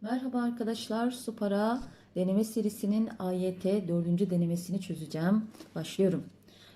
Merhaba arkadaşlar, Supara deneme serisinin AYT 4. denemesini çözeceğim. Başlıyorum.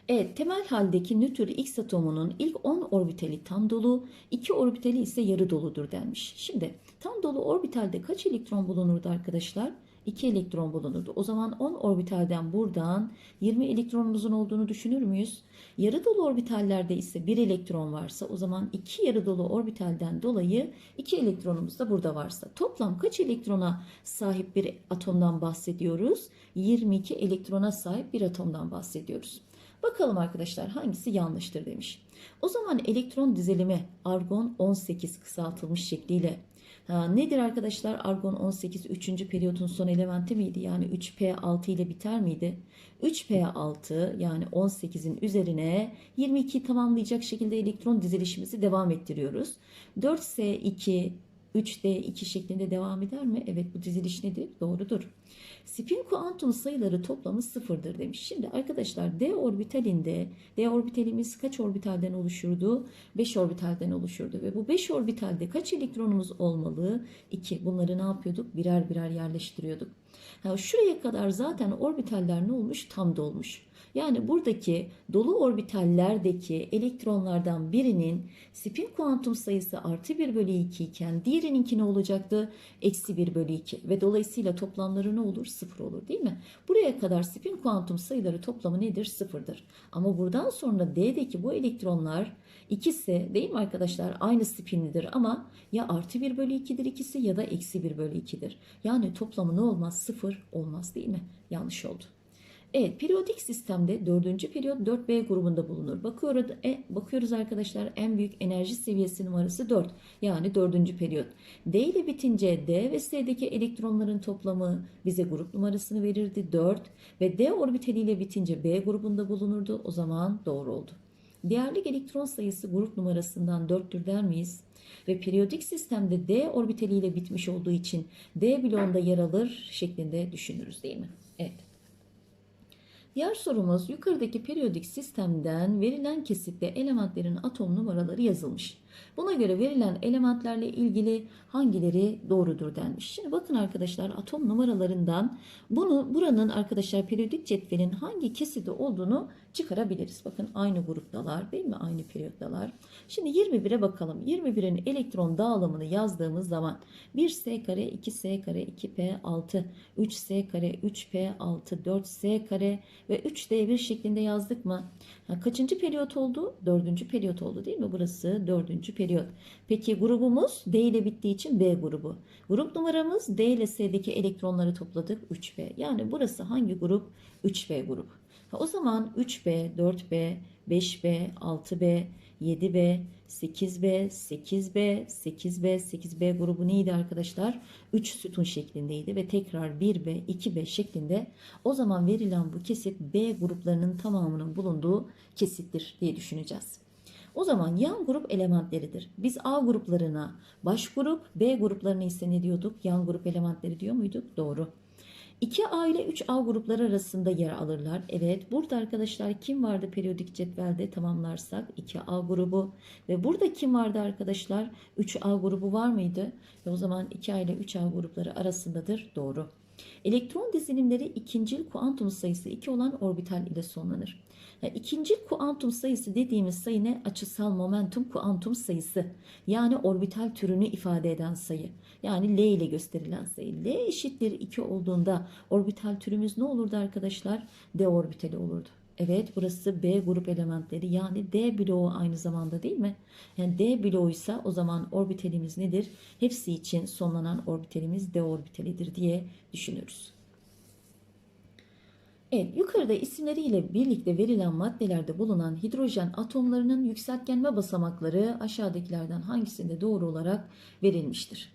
Evet, temel haldeki nötr X atomunun ilk 10 orbitali tam dolu, 2 orbitali ise yarı doludur denmiş. Şimdi tam dolu orbitalde kaç elektron bulunurdu arkadaşlar? 2 elektron bulunurdu. O zaman 10 orbitalden buradan 20 elektronumuzun olduğunu düşünür müyüz? Yarı dolu orbitallerde ise 1 elektron varsa o zaman 2 yarı dolu orbitalden dolayı 2 elektronumuz da burada varsa toplam kaç elektrona sahip bir atomdan bahsediyoruz? 22 elektrona sahip bir atomdan bahsediyoruz. Bakalım arkadaşlar hangisi yanlıştır demiş. O zaman elektron dizilimi argon 18 kısaltılmış şekliyle nedir arkadaşlar? Argon 18 3. periyodun son elementi miydi? Yani 3P6 ile biter miydi? 3P6 yani 18'in üzerine 22'yi tamamlayacak şekilde elektron dizilişimizi devam ettiriyoruz. 4S2 3D2 şeklinde devam eder mi? Evet bu diziliş nedir? Doğrudur. Spin kuantum sayıları toplamı sıfırdır demiş. Şimdi arkadaşlar D orbitalinde D orbitalimiz kaç orbitalden oluşurdu? 5 orbitalden oluşurdu ve bu 5 orbitalde kaç elektronumuz olmalı? 2. Bunları ne yapıyorduk? Birer birer yerleştiriyorduk. Ha, şuraya kadar zaten orbitaller ne olmuş? Tam dolmuş. Yani buradaki dolu orbitallerdeki elektronlardan birinin spin kuantum sayısı artı 1 bölü 2 iken diğerininki ne olacaktı? Eksi 1 bölü 2 ve dolayısıyla toplamları ne olur? Sıfır olur değil mi? Buraya kadar spin kuantum sayıları toplamı nedir? Sıfırdır. Ama buradan sonra D'deki bu elektronlar ikisi değil mi arkadaşlar? Aynı spinlidir ama ya artı 1 bölü 2'dir ikisi ya da eksi 1 bölü 2'dir. Yani toplamı ne olmaz? Sıfır olmaz değil mi? Yanlış oldu. Evet, periyodik sistemde dördüncü periyot 4B grubunda bulunur. Bakıyoruz, e, bakıyoruz arkadaşlar en büyük enerji seviyesi numarası 4. Yani dördüncü periyot. D ile bitince D ve S'deki elektronların toplamı bize grup numarasını verirdi 4. Ve D orbitaliyle bitince B grubunda bulunurdu. O zaman doğru oldu. Değerli elektron sayısı grup numarasından 4'tür der miyiz? Ve periyodik sistemde D orbitaliyle bitmiş olduğu için D bloğunda yer alır şeklinde düşünürüz değil mi? Evet. Diğer sorumuz yukarıdaki periyodik sistemden verilen kesitte elementlerin atom numaraları yazılmış. Buna göre verilen elementlerle ilgili hangileri doğrudur denmiş. Şimdi bakın arkadaşlar atom numaralarından bunu buranın arkadaşlar periyodik cetvelin hangi kesidi olduğunu çıkarabiliriz. Bakın aynı gruptalar değil mi? Aynı periyottalar. Şimdi 21'e bakalım. 21'in elektron dağılımını yazdığımız zaman 1s kare 2s kare 2p6 3s kare 3p6 4s kare ve 3d1 şeklinde yazdık mı? Kaçıncı periyot oldu? Dördüncü periyot oldu değil mi? Burası dördüncü periyot. Peki grubumuz D ile bittiği için B grubu. Grup numaramız D ile S'deki elektronları topladık 3B. Yani burası hangi grup? 3B grubu. Ha, o zaman 3B, 4B, 5B, 6B, 7B, 8B, 8B, 8B, 8B grubu neydi arkadaşlar? 3 sütun şeklindeydi ve tekrar 1B, 2B şeklinde o zaman verilen bu kesit B gruplarının tamamının bulunduğu kesittir diye düşüneceğiz. O zaman yan grup elementleridir. Biz A gruplarına baş grup, B gruplarına ise ne diyorduk? Yan grup elementleri diyor muyduk? Doğru. 2A ile 3A grupları arasında yer alırlar. Evet burada arkadaşlar kim vardı periyodik cetvelde tamamlarsak 2A grubu ve burada kim vardı arkadaşlar 3A grubu var mıydı? Ve o zaman 2A ile 3A grupları arasındadır. Doğru. Elektron dizilimleri ikincil kuantum sayısı 2 olan orbital ile sonlanır. Yani ikincil kuantum sayısı dediğimiz sayı ne? Açısal momentum kuantum sayısı. Yani orbital türünü ifade eden sayı. Yani L ile gösterilen sayı. L eşittir 2 olduğunda orbital türümüz ne olurdu arkadaşlar? D orbitali olurdu. Evet burası B grup elementleri yani D bloğu aynı zamanda değil mi? Yani D bloğuysa o zaman orbitalimiz nedir? Hepsi için sonlanan orbitalimiz D orbitalidir diye düşünürüz. Evet, yukarıda isimleriyle birlikte verilen maddelerde bulunan hidrojen atomlarının yükseltgenme basamakları aşağıdakilerden hangisinde doğru olarak verilmiştir?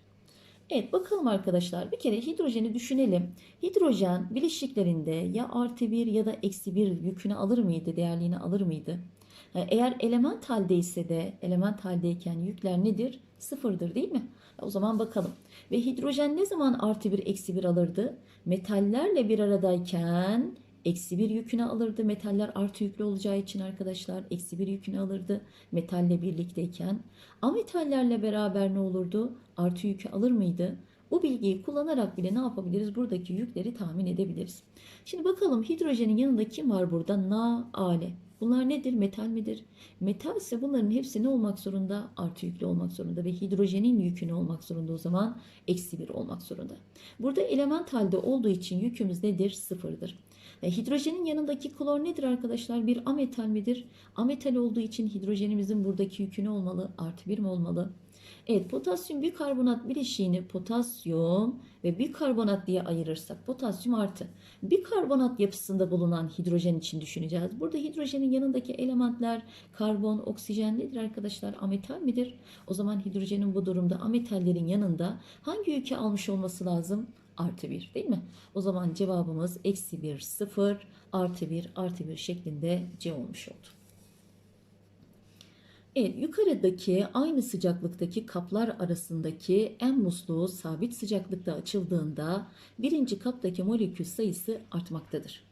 Evet bakalım arkadaşlar bir kere hidrojeni düşünelim. Hidrojen bileşiklerinde ya artı bir ya da eksi bir yükünü alır mıydı, değerliğini alır mıydı? Eğer element haldeyse de element haldeyken yükler nedir? Sıfırdır değil mi? O zaman bakalım. Ve hidrojen ne zaman artı bir eksi bir alırdı? Metallerle bir aradayken eksi bir yükünü alırdı. Metaller artı yüklü olacağı için arkadaşlar eksi bir yükünü alırdı metalle birlikteyken. Ametallerle beraber ne olurdu? Artı yükü alır mıydı? O bilgiyi kullanarak bile ne yapabiliriz? Buradaki yükleri tahmin edebiliriz. Şimdi bakalım hidrojenin yanında kim var burada? Na, ale. Bunlar nedir? Metal midir? Metal ise bunların hepsi ne olmak zorunda? Artı yüklü olmak zorunda ve hidrojenin yükü ne olmak zorunda o zaman? Eksi bir olmak zorunda. Burada element halde olduğu için yükümüz nedir? Sıfırdır. E, hidrojenin yanındaki klor nedir arkadaşlar? Bir ametal midir? Ametal olduğu için hidrojenimizin buradaki yükü ne olmalı? Artı bir mi olmalı? Evet potasyum bikarbonat bileşiğini potasyum ve bikarbonat diye ayırırsak potasyum artı bikarbonat yapısında bulunan hidrojen için düşüneceğiz. Burada hidrojenin yanındaki elementler karbon, oksijen nedir arkadaşlar? Ametal midir? O zaman hidrojenin bu durumda ametallerin yanında hangi yükü almış olması lazım? Artı 1 değil mi? O zaman cevabımız eksi 1, 0, artı 1, artı 1 şeklinde C olmuş oldu. Evet, yukarıdaki aynı sıcaklıktaki kaplar arasındaki en musluğu sabit sıcaklıkta açıldığında birinci kaptaki molekül sayısı artmaktadır.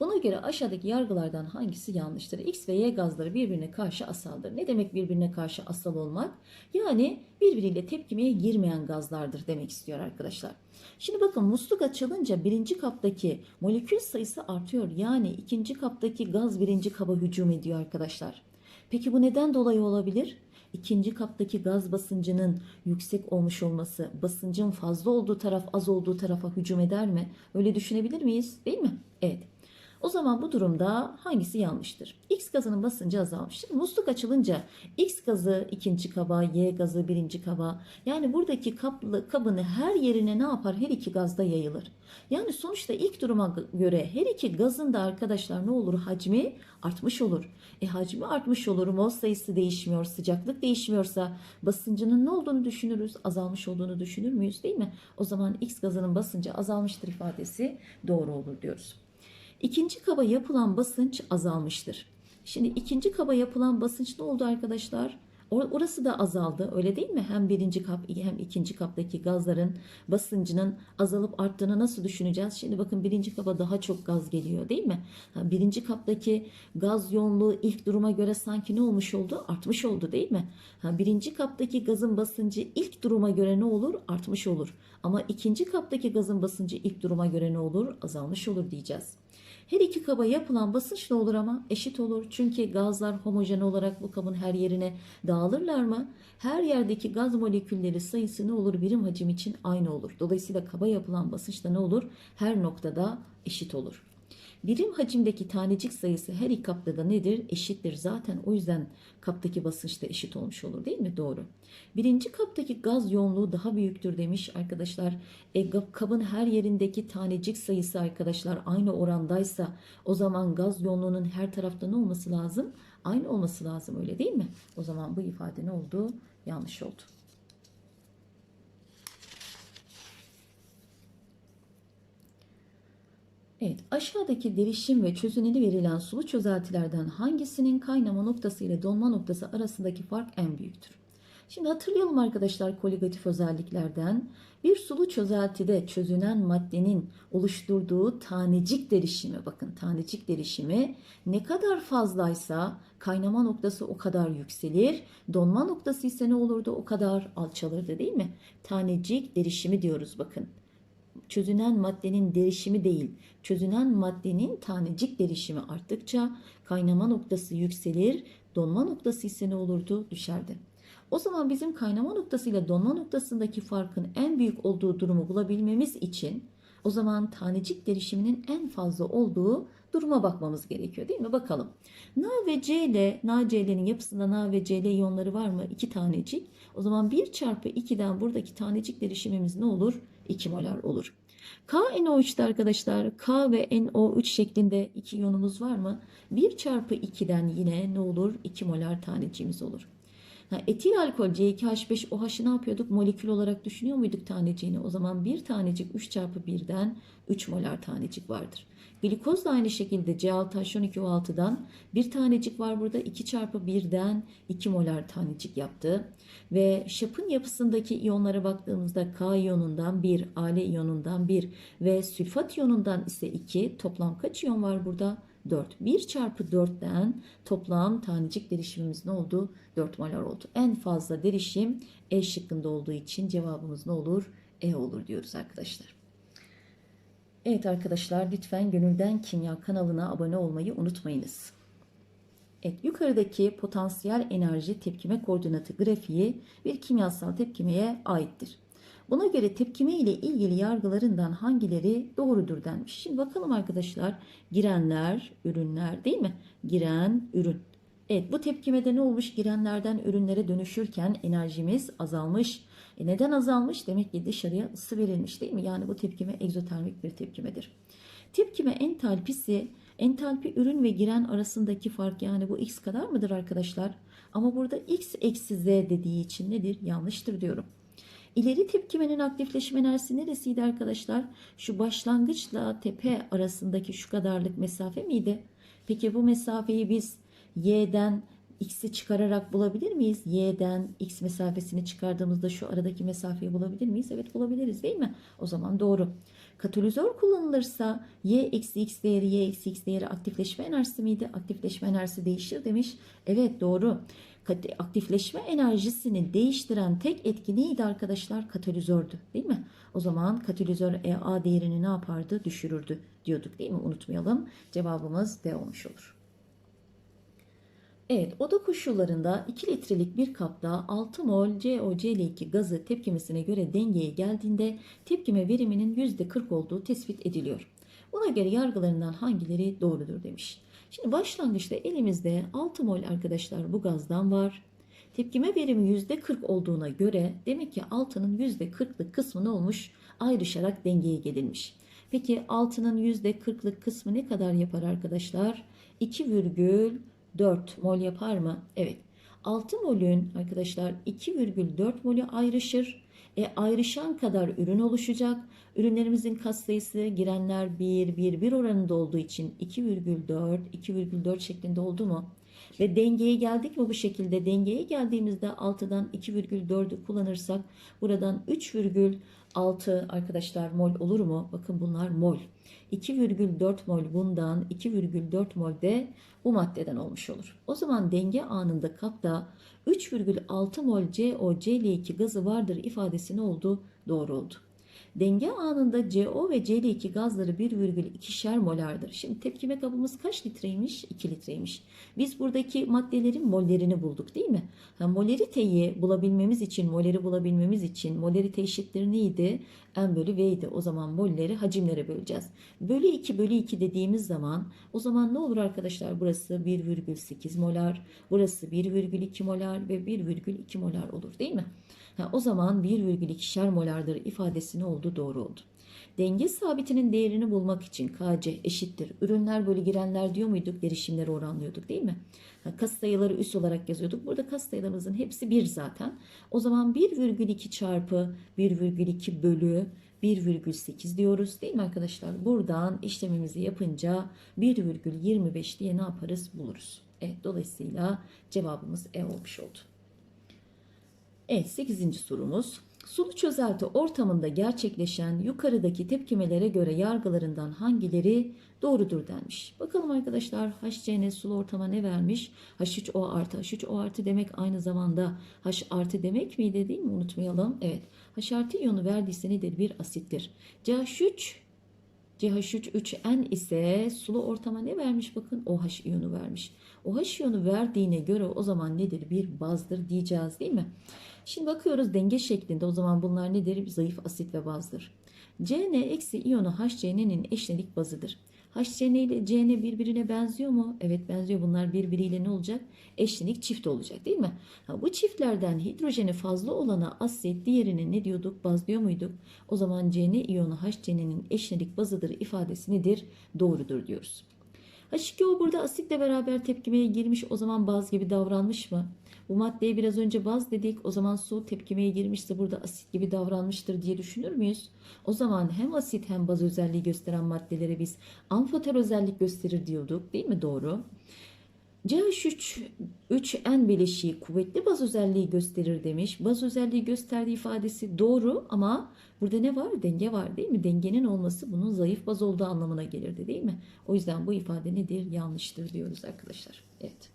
Buna göre aşağıdaki yargılardan hangisi yanlıştır? X ve Y gazları birbirine karşı asaldır. Ne demek birbirine karşı asal olmak? Yani birbiriyle tepkimeye girmeyen gazlardır demek istiyor arkadaşlar. Şimdi bakın musluk açılınca birinci kaptaki molekül sayısı artıyor. Yani ikinci kaptaki gaz birinci kaba hücum ediyor arkadaşlar. Peki bu neden dolayı olabilir? İkinci kaptaki gaz basıncının yüksek olmuş olması basıncın fazla olduğu taraf az olduğu tarafa hücum eder mi? Öyle düşünebilir miyiz? Değil mi? Evet. O zaman bu durumda hangisi yanlıştır? X gazının basıncı azalmış. Şimdi musluk açılınca X gazı ikinci kaba, Y gazı birinci kaba. Yani buradaki kaplı, kabını her yerine ne yapar? Her iki gazda yayılır. Yani sonuçta ilk duruma göre her iki gazın da arkadaşlar ne olur? Hacmi artmış olur. E hacmi artmış olur. Mol sayısı değişmiyor. Sıcaklık değişmiyorsa basıncının ne olduğunu düşünürüz? Azalmış olduğunu düşünür müyüz değil mi? O zaman X gazının basıncı azalmıştır ifadesi doğru olur diyoruz. İkinci kaba yapılan basınç azalmıştır. Şimdi ikinci kaba yapılan basınç ne oldu arkadaşlar? Orası da azaldı öyle değil mi? Hem birinci kap hem ikinci kaptaki gazların basıncının azalıp arttığını nasıl düşüneceğiz? Şimdi bakın birinci kaba daha çok gaz geliyor değil mi? Birinci kaptaki gaz yoğunluğu ilk duruma göre sanki ne olmuş oldu? Artmış oldu değil mi? Birinci kaptaki gazın basıncı ilk duruma göre ne olur? Artmış olur. Ama ikinci kaptaki gazın basıncı ilk duruma göre ne olur? Azalmış olur diyeceğiz. Her iki kaba yapılan basınç ne olur ama eşit olur. Çünkü gazlar homojen olarak bu kabın her yerine dağılırlar mı? Her yerdeki gaz molekülleri sayısı ne olur? Birim hacim için aynı olur. Dolayısıyla kaba yapılan basınç da ne olur? Her noktada eşit olur. Birim hacimdeki tanecik sayısı her iki kapta da nedir? Eşittir. Zaten o yüzden kaptaki basınç da eşit olmuş olur değil mi? Doğru. Birinci kaptaki gaz yoğunluğu daha büyüktür demiş arkadaşlar. E, kabın her yerindeki tanecik sayısı arkadaşlar aynı orandaysa o zaman gaz yoğunluğunun her tarafta ne olması lazım? Aynı olması lazım öyle değil mi? O zaman bu ifade ne oldu? Yanlış oldu. Evet, aşağıdaki derişim ve çözünürlüğü verilen sulu çözeltilerden hangisinin kaynama noktası ile donma noktası arasındaki fark en büyüktür? Şimdi hatırlayalım arkadaşlar koligatif özelliklerden. Bir sulu çözeltide çözünen maddenin oluşturduğu tanecik derişimi, bakın tanecik derişimi ne kadar fazlaysa kaynama noktası o kadar yükselir. Donma noktası ise ne olurdu? O kadar alçalırdı değil mi? Tanecik derişimi diyoruz bakın çözünen maddenin derişimi değil, çözünen maddenin tanecik derişimi arttıkça kaynama noktası yükselir, donma noktası ise ne olurdu? Düşerdi. O zaman bizim kaynama noktası ile donma noktasındaki farkın en büyük olduğu durumu bulabilmemiz için o zaman tanecik derişiminin en fazla olduğu duruma bakmamız gerekiyor değil mi? Bakalım. Na ve C ile NaCl'nin yapısında Na ve Cl iyonları var mı? İki tanecik. O zaman 1 çarpı 2'den buradaki tanecik derişimimiz ne olur? 2 molar olur. KNO3'te arkadaşlar K ve NO3 şeklinde iki iyonumuz var mı? 1 çarpı 2'den yine ne olur? 2 molar taneciğimiz olur. Ha, etil alkol C2H5OH'ı ne yapıyorduk? Molekül olarak düşünüyor muyduk taneciğini? O zaman bir tanecik 3 çarpı 1'den 3 molar tanecik vardır. Glikoz da aynı şekilde C6H12O6'dan bir tanecik var burada 2 çarpı 1'den 2 molar tanecik yaptı. Ve şapın yapısındaki iyonlara baktığımızda K iyonundan 1, Ale iyonundan 1 ve sülfat iyonundan ise 2 toplam kaç iyon var burada? 4. 1 çarpı 4'ten toplam tanecik derişimimiz ne oldu? 4 molar oldu. En fazla derişim E şıkkında olduğu için cevabımız ne olur? E olur diyoruz arkadaşlar. Evet arkadaşlar lütfen Gönülden Kimya kanalına abone olmayı unutmayınız. Evet, yukarıdaki potansiyel enerji tepkime koordinatı grafiği bir kimyasal tepkimeye aittir. Buna göre tepkime ile ilgili yargılarından hangileri doğrudur denmiş. Şimdi bakalım arkadaşlar girenler, ürünler değil mi? Giren, ürün. Evet bu tepkimede ne olmuş? Girenlerden ürünlere dönüşürken enerjimiz azalmış. E neden azalmış? Demek ki dışarıya ısı verilmiş değil mi? Yani bu tepkime egzotermik bir tepkimedir. Tepkime entalpisi entalpi ürün ve giren arasındaki fark yani bu x kadar mıdır arkadaşlar? Ama burada x eksi z dediği için nedir? Yanlıştır diyorum. İleri tepkimenin aktifleşme enerjisi neresiydi arkadaşlar? Şu başlangıçla tepe arasındaki şu kadarlık mesafe miydi? Peki bu mesafeyi biz y'den x'i çıkararak bulabilir miyiz? Y'den x mesafesini çıkardığımızda şu aradaki mesafeyi bulabilir miyiz? Evet bulabiliriz değil mi? O zaman doğru. Katalizör kullanılırsa y eksi x değeri y eksi x değeri aktifleşme enerjisi miydi? Aktifleşme enerjisi değişir demiş. Evet doğru. Aktifleşme enerjisini değiştiren tek etki neydi arkadaşlar? Katalizördü değil mi? O zaman katalizör EA değerini ne yapardı? Düşürürdü diyorduk değil mi? Unutmayalım. Cevabımız D olmuş olur. Evet, oda koşullarında 2 litrelik bir kapta 6 mol COCl2 gazı tepkimesine göre dengeye geldiğinde tepkime veriminin %40 olduğu tespit ediliyor. Buna göre yargılarından hangileri doğrudur demiş. Şimdi başlangıçta elimizde 6 mol arkadaşlar bu gazdan var. Tepkime verimi %40 olduğuna göre demek ki altının %40'lık kısmı ne olmuş? Ayrışarak dengeye gelinmiş. Peki altının %40'lık kısmı ne kadar yapar arkadaşlar? 2,4 mol yapar mı? Evet. 6 molün arkadaşlar 2,4 molü ayrışır. E, ayrışan kadar ürün oluşacak. Ürünlerimizin katsayısı girenler 1, 1, 1 oranında olduğu için 2,4, 2,4 şeklinde oldu mu? Ve dengeye geldik mi bu şekilde? Dengeye geldiğimizde 6'dan 2,4'ü kullanırsak buradan 3,6 arkadaşlar mol olur mu? Bakın bunlar mol. 2,4 mol bundan 2,4 mol de bu maddeden olmuş olur. O zaman denge anında kapta 3,6 mol COCl2 gazı vardır ifadesi ne oldu? Doğru oldu. Denge anında CO ve Cl2 gazları 1,2'şer molardır. Şimdi tepkime kabımız kaç litreymiş? 2 litreymiş. Biz buradaki maddelerin mollerini bulduk değil mi? Ha, moleriteyi bulabilmemiz için, moleri bulabilmemiz için molerite eşittir neydi? M bölü V'ydi. O zaman molleri hacimlere böleceğiz. Bölü 2 bölü 2 dediğimiz zaman o zaman ne olur arkadaşlar? Burası 1,8 molar, burası 1,2 molar ve 1,2 molar olur değil mi? Ha, o zaman 1,2'şer molardır ifadesi ne oldu? Doğru oldu. Denge sabitinin değerini bulmak için KC eşittir. Ürünler bölü girenler diyor muyduk? Derişimleri oranlıyorduk değil mi? Kas sayıları üst olarak yazıyorduk. Burada kas sayılarımızın hepsi 1 zaten. O zaman 1,2 çarpı 1,2 bölü 1,8 diyoruz değil mi arkadaşlar? Buradan işlemimizi yapınca 1,25 diye ne yaparız? Buluruz. Evet dolayısıyla cevabımız E olmuş oldu. Evet 8. sorumuz. Sulu çözelti ortamında gerçekleşen yukarıdaki tepkimelere göre yargılarından hangileri doğrudur denmiş. Bakalım arkadaşlar HCN sulu ortama ne vermiş? H3O artı. H3O artı demek aynı zamanda H artı demek miydi değil mi? Unutmayalım. Evet. H artı iyonu verdiyse nedir? Bir asittir. CH3 CH3 ise sulu ortama ne vermiş? Bakın OH iyonu vermiş. OH iyonu verdiğine göre o zaman nedir? Bir bazdır diyeceğiz değil mi? Şimdi bakıyoruz denge şeklinde o zaman bunlar nedir? Zayıf asit ve bazdır. Cn eksi iyonu HCn'nin eşlenik bazıdır. HCn ile Cn birbirine benziyor mu? Evet benziyor. Bunlar birbiriyle ne olacak? Eşlenik çift olacak değil mi? Ha, bu çiftlerden hidrojeni fazla olana asit, diğerine ne diyorduk? Baz diyor muyduk? O zaman Cn iyonu HCn'nin eşlenik bazıdır ifadesi nedir? Doğrudur diyoruz. H2O burada asitle beraber tepkimeye girmiş o zaman baz gibi davranmış mı? Bu maddeye biraz önce baz dedik o zaman su tepkimeye girmişse burada asit gibi davranmıştır diye düşünür müyüz? O zaman hem asit hem baz özelliği gösteren maddelere biz amfoter özellik gösterir diyorduk değil mi? Doğru. CH3 3N bileşiği kuvvetli baz özelliği gösterir demiş. Baz özelliği gösterdiği ifadesi doğru ama burada ne var? Denge var değil mi? Dengenin olması bunun zayıf baz olduğu anlamına gelirdi değil mi? O yüzden bu ifade nedir? Yanlıştır diyoruz arkadaşlar. Evet.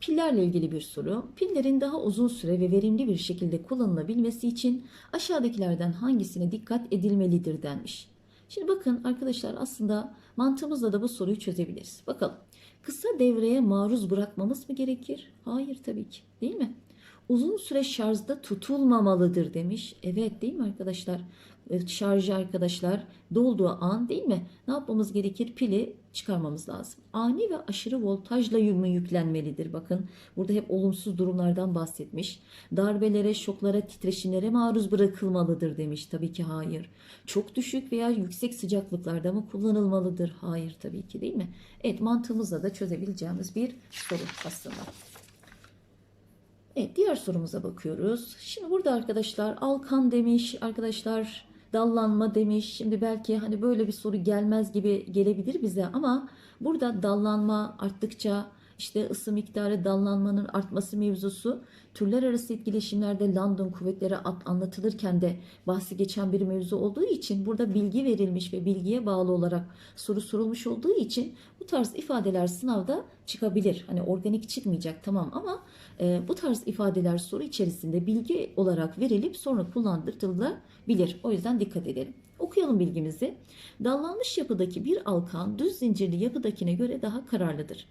Pillerle ilgili bir soru. Pillerin daha uzun süre ve verimli bir şekilde kullanılabilmesi için aşağıdakilerden hangisine dikkat edilmelidir denmiş. Şimdi bakın arkadaşlar aslında mantığımızla da bu soruyu çözebiliriz. Bakalım. Kısa devreye maruz bırakmamız mı gerekir? Hayır tabii ki. Değil mi? Uzun süre şarjda tutulmamalıdır demiş. Evet değil mi arkadaşlar? Evet, Şarjı arkadaşlar dolduğu an değil mi? Ne yapmamız gerekir? Pili çıkarmamız lazım. Ani ve aşırı voltajla mı yüklenmelidir? Bakın burada hep olumsuz durumlardan bahsetmiş. Darbelere, şoklara, titreşimlere maruz bırakılmalıdır demiş. Tabii ki hayır. Çok düşük veya yüksek sıcaklıklarda mı kullanılmalıdır? Hayır tabii ki değil mi? Evet mantığımızla da çözebileceğimiz bir soru aslında. Evet diğer sorumuza bakıyoruz. Şimdi burada arkadaşlar alkan demiş arkadaşlar dallanma demiş. Şimdi belki hani böyle bir soru gelmez gibi gelebilir bize ama burada dallanma arttıkça işte ısı miktarı dallanmanın artması mevzusu türler arası etkileşimlerde London kuvvetleri at- anlatılırken de bahsi geçen bir mevzu olduğu için burada bilgi verilmiş ve bilgiye bağlı olarak soru sorulmuş olduğu için bu tarz ifadeler sınavda çıkabilir. Hani organik çıkmayacak tamam ama e, bu tarz ifadeler soru içerisinde bilgi olarak verilip sonra kullandırılabilir. O yüzden dikkat edelim. Okuyalım bilgimizi. Dallanmış yapıdaki bir alkan düz zincirli yapıdakine göre daha kararlıdır.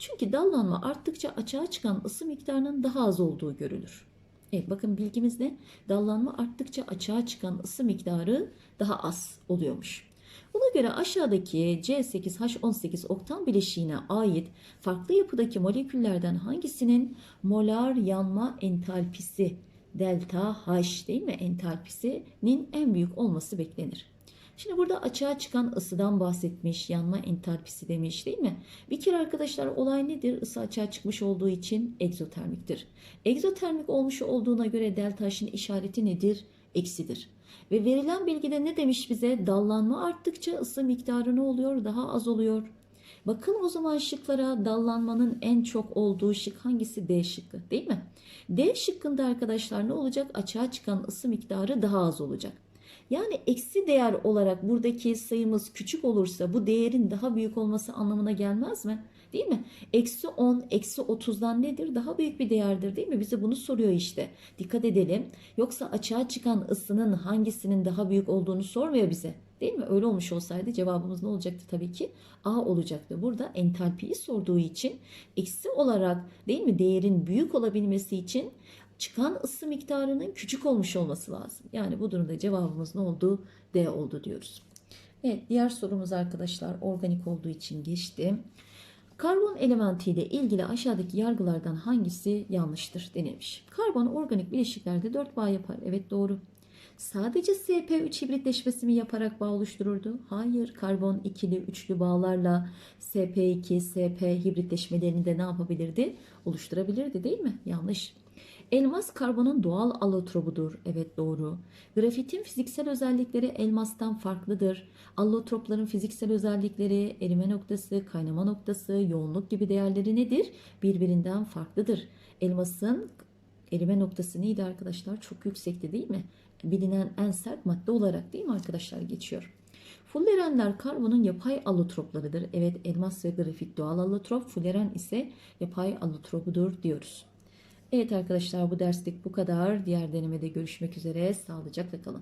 Çünkü dallanma arttıkça açığa çıkan ısı miktarının daha az olduğu görülür. Evet bakın bilgimiz ne? Dallanma arttıkça açığa çıkan ısı miktarı daha az oluyormuş. Buna göre aşağıdaki C8H18 oktan bileşiğine ait farklı yapıdaki moleküllerden hangisinin molar yanma entalpisi delta H değil mi entalpisinin en büyük olması beklenir. Şimdi burada açığa çıkan ısıdan bahsetmiş, yanma entalpisi demiş değil mi? Bir kere arkadaşlar olay nedir? Isı açığa çıkmış olduğu için egzotermiktir. Egzotermik olmuş olduğuna göre delta H'ın işareti nedir? Eksidir. Ve verilen bilgide ne demiş bize? Dallanma arttıkça ısı miktarı ne oluyor? Daha az oluyor. Bakın o zaman şıklara dallanmanın en çok olduğu şık hangisi? D şıkkı değil mi? D şıkkında arkadaşlar ne olacak? Açığa çıkan ısı miktarı daha az olacak. Yani eksi değer olarak buradaki sayımız küçük olursa bu değerin daha büyük olması anlamına gelmez mi? Değil mi? Eksi 10, eksi 30'dan nedir? Daha büyük bir değerdir değil mi? Bize bunu soruyor işte. Dikkat edelim. Yoksa açığa çıkan ısının hangisinin daha büyük olduğunu sormuyor bize. Değil mi? Öyle olmuş olsaydı cevabımız ne olacaktı tabii ki? A olacaktı. Burada entalpiyi sorduğu için eksi olarak değil mi değerin büyük olabilmesi için çıkan ısı miktarının küçük olmuş olması lazım. Yani bu durumda cevabımız ne oldu? D oldu diyoruz. Evet diğer sorumuz arkadaşlar organik olduğu için geçti. Karbon elementiyle ilgili aşağıdaki yargılardan hangisi yanlıştır denilmiş. Karbon organik bileşiklerde 4 bağ yapar. Evet doğru. Sadece SP3 hibritleşmesi mi yaparak bağ oluştururdu? Hayır. Karbon ikili, üçlü bağlarla SP2, SP hibritleşmelerini de ne yapabilirdi? Oluşturabilirdi değil mi? Yanlış. Elmas karbonun doğal allotropudur. Evet doğru. Grafitin fiziksel özellikleri elmastan farklıdır. Allotropların fiziksel özellikleri erime noktası, kaynama noktası, yoğunluk gibi değerleri nedir? Birbirinden farklıdır. Elmasın erime noktası neydi arkadaşlar? Çok yüksekti değil mi? Bilinen en sert madde olarak değil mi arkadaşlar geçiyor. Fullerenler karbonun yapay allotroplarıdır. Evet elmas ve grafit doğal allotrop, fulleren ise yapay allotropudur diyoruz. Evet arkadaşlar bu derslik bu kadar. Diğer denemede görüşmek üzere. Sağlıcakla kalın.